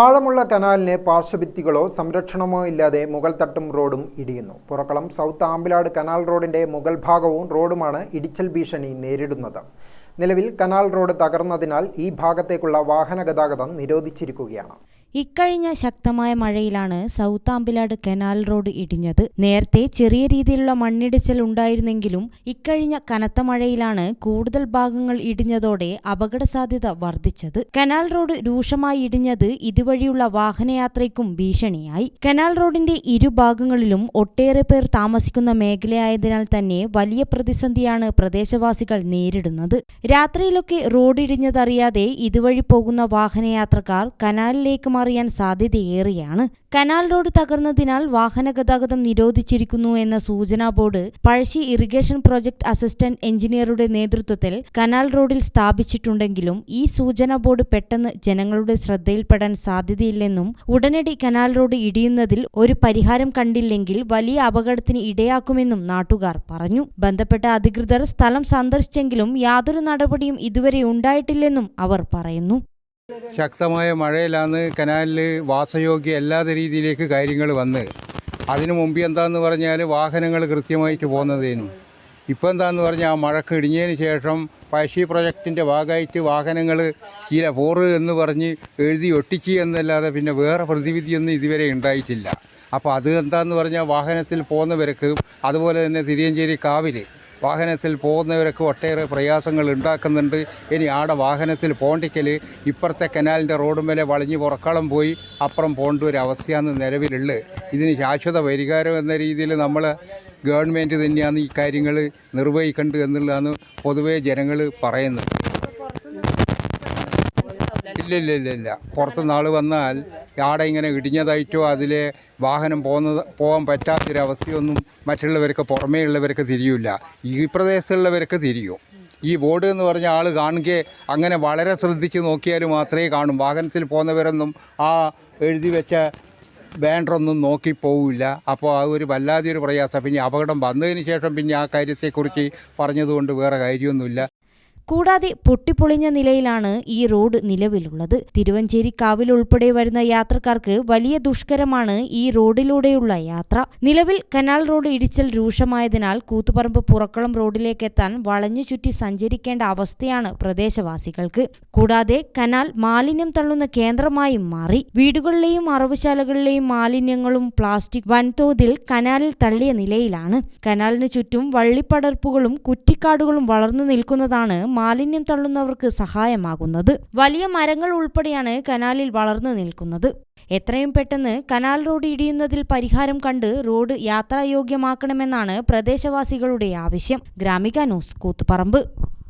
ആഴമുള്ള കനാലിന് പാർശ്വഭിത്തികളോ സംരക്ഷണമോ ഇല്ലാതെ മുകൾ തട്ടും റോഡും ഇടിയുന്നു. പുറക്കളം സൗത്ത് ആമ്പിലാട് കനാൽ റോഡിന്റെ മുകൾ ഭാഗവും റോഡുമാണ് ഇടിച്ചൽ ഭീഷണി നേരിടുന്നത്. നിലവിൽ കനാൽ റോഡ് തകർന്നതിനാൽ ഈ ഭാഗത്തേക്കുള്ള വാഹന ഗതാഗതം നിരോധിച്ചിരിക്കുകയാണ്. ഇക്കഴിഞ്ഞ ശക്തമായ മഴയിലാണ് സൗത്ത് ആമ്പിലാട് കനാൽ റോഡ് ഇടിഞ്ഞത്. നേരത്തെ ചെറിയ രീതിയിലുള്ള മണ്ണിടിച്ചിൽ ഉണ്ടായിരുന്നെങ്കിലും ഇക്കഴിഞ്ഞ കനത്ത മഴയിലാണ് കൂടുതൽ ഭാഗങ്ങൾ ഇടിഞ്ഞതോടെ അപകട സാധ്യത വർദ്ധിച്ചത്. കനാൽ റോഡ് രൂക്ഷമായി ഇടിഞ്ഞത് ഇതുവഴിയുള്ള വാഹനയാത്രയ്ക്കും ഭീഷണിയായി. കനാൽ റോഡിന്റെ ഇരുഭാഗങ്ങളിലും ഒട്ടേറെ പേർ താമസിക്കുന്ന മേഖലയായതിനാൽ തന്നെ വലിയ പ്രതിസന്ധിയാണ് പ്രദേശവാസികൾ നേരിടുന്നത്. രാത്രിയിലൊക്കെ റോഡ് ഇടിഞ്ഞതറിയാതെ ഇതുവഴി പോകുന്ന വാഹനയാത്രക്കാർ കനാലിലേക്ക് മറിയാൻ സാധ്യതയേറെയാണ്. കനാൽ റോഡ് തകർന്നതിനാൽ വാഹന ഗതാഗതം നിരോധിച്ചിരിക്കുന്നു എന്ന സൂചനാ board Pazhassi irrigation project assistant എഞ്ചിനീയറുടെ നേതൃത്വത്തിൽ കനാൽ റോഡിൽ സ്ഥാപിച്ചിട്ടുണ്ടെങ്കിലും ഈ സൂചനാ ബോർഡ് പെട്ടെന്ന് ജനങ്ങളുടെ ശ്രദ്ധയിൽപ്പെടാൻ സാധ്യതയില്ലെന്നും ഉടനടി കനാൽ റോഡ് ഇടിയുന്നതിൽ ഒരു പരിഹാരം കണ്ടില്ലെങ്കിൽ വലിയ അപകടത്തിന് ഇടയാക്കുമെന്നും നാട്ടുകാർ പറഞ്ഞു. ബന്ധപ്പെട്ട അധികൃതർ സ്ഥലം സന്ദർശിച്ചെങ്കിലും യാതൊരു നടപടിയും ഇതുവരെ ഉണ്ടായിട്ടില്ലെന്നും അവർ പറയുന്നു. ശക്തമായ മഴയിലാണ് കനാലിൽ വാസയോഗ്യ അല്ലാത്ത രീതിയിലേക്ക് കാര്യങ്ങൾ വന്ന്. അതിനു മുമ്പ് എന്താന്ന് പറഞ്ഞാൽ വാഹനങ്ങൾ കൃത്യമായിട്ട് പോകുന്നതേനും. ഇപ്പം എന്താന്ന് പറഞ്ഞാൽ ആ മഴക്ക് ഇടിഞ്ഞതിന് ശേഷം പഴശ്ശി പ്രൊജക്റ്റിന്റെ ഭാഗമായിട്ട് വാഹനങ്ങൾ ചില പോറ് എന്ന് പറഞ്ഞ് എഴുതി ഒട്ടിച്ച് എന്നല്ലാതെ പിന്നെ വേറെ പ്രതിവിധിയൊന്നും ഇതുവരെ ഉണ്ടായിട്ടില്ല. അപ്പോൾ അത് എന്താന്ന് പറഞ്ഞാൽ വാഹനത്തിൽ പോകുന്നവർക്ക് അതുപോലെ തന്നെ തിരിയഞ്ചേരി കാവിൽ വാഹനത്തിൽ പോകുന്നവരൊക്കെ ഒട്ടേറെ പ്രയാസങ്ങൾ ഉണ്ടാക്കുന്നുണ്ട്. ഇനി ആടെ വാഹനത്തിൽ പോണ്ടിക്കൽ ഇപ്പുറത്തെ കനാലിന്റെ റോഡ് മേലെ വളഞ്ഞ് പുറക്കളം പോയി അപ്പുറം പോകേണ്ട ഒരു അവസ്ഥയാണ് നിലവിലുള്ളത്. ഇതിന് ശാശ്വത പരിഹാരം എന്ന രീതിയിൽ നമ്മൾ ഗവൺമെന്റ് തന്നെയാണ് ഈ കാര്യങ്ങൾ നിർവഹിക്കേണ്ടത് എന്നുള്ളതാണ് പൊതുവേ ജനങ്ങൾ പറയുന്നത്. ഇല്ല ഇല്ല ഇല്ല ഇല്ല. പുറത്ത് നാൾ വന്നാൽ ആടെ ഇങ്ങനെ ഇടിഞ്ഞതായിട്ടോ അതിലെ വാഹനം പോകുന്നത് പോകാൻ പറ്റാത്തൊരവസ്ഥയൊന്നും മറ്റുള്ളവർക്ക് പുറമേ ഉള്ളവർക്ക് തിരിയില്ല ഈ പ്രദേശത്തുള്ളവർക്ക് തിരിയും. ഈ ബോർഡ് എന്ന് പറഞ്ഞ ആൾ കാണുകയെ അങ്ങനെ വളരെ ശ്രദ്ധിച്ച് നോക്കിയാൽ മാത്രമേ കാണും. വാഹനത്തിൽ പോകുന്നവരൊന്നും ആ എഴുതി വെച്ച വേണ്ടൊന്നും നോക്കി പോവില്ല. അപ്പോൾ ആ ഒരു വല്ലാതെ ഒരു പ്രയാസം. പിന്നെ അപകടം വന്നതിന് ശേഷം പിന്നെ ആ കാര്യത്തെക്കുറിച്ച് പറഞ്ഞതുകൊണ്ട് വേറെ കാര്യമൊന്നുമില്ല. കൂടാതെ പൊട്ടിപ്പൊളിഞ്ഞ നിലയിലാണ് ഈ റോഡ് നിലവിലുള്ളത്. തിരുവഞ്ചേരി കാവിൽ ഉൾപ്പെടെ വരുന്ന യാത്രക്കാർക്ക് വലിയ ദുഷ്കരമാണ് ഈ റോഡിലൂടെയുള്ള യാത്ര. നിലവിൽ കനാൽ റോഡ് ഇടിച്ചൽ രൂക്ഷമായതിനാൽ കൂത്തുപറമ്പ് പുറക്കളം റോഡിലേക്ക് എത്താൻ വളഞ്ഞു ചുറ്റി സഞ്ചരിക്കേണ്ട അവസ്ഥയാണ് പ്രദേശവാസികൾക്ക്. കൂടാതെ കനാൽ മാലിന്യം തള്ളുന്ന കേന്ദ്രമായും മാറി. വീടുകളിലെയും അറവുശാലകളിലെയും മാലിന്യങ്ങളും പ്ലാസ്റ്റിക് വൻതോതിൽ കനാലിൽ തള്ളിയ നിലയിലാണ്. കനാലിന് ചുറ്റും വള്ളിപ്പടർപ്പുകളും കുറ്റിക്കാടുകളും വളർന്നു നിൽക്കുന്നതാണ് മാലിന്യം തള്ളുന്നവർക്ക് സഹായമാകുന്നത്. വലിയ മരങ്ങൾ ഉൾപ്പെടെയാണ് കനാലിൽ വളർന്നു നിൽക്കുന്നത്. എത്രയും പെട്ടെന്ന് കനാൽ റോഡ് ഇടിയുന്നതിൽ പരിഹാരം കണ്ട് റോഡ് യാത്രായോഗ്യമാക്കണമെന്നാണ് പ്രദേശവാസികളുടെ ആവശ്യം. ഗ്രാമിക ന്യൂസ് കൂത്തുപറമ്പ്.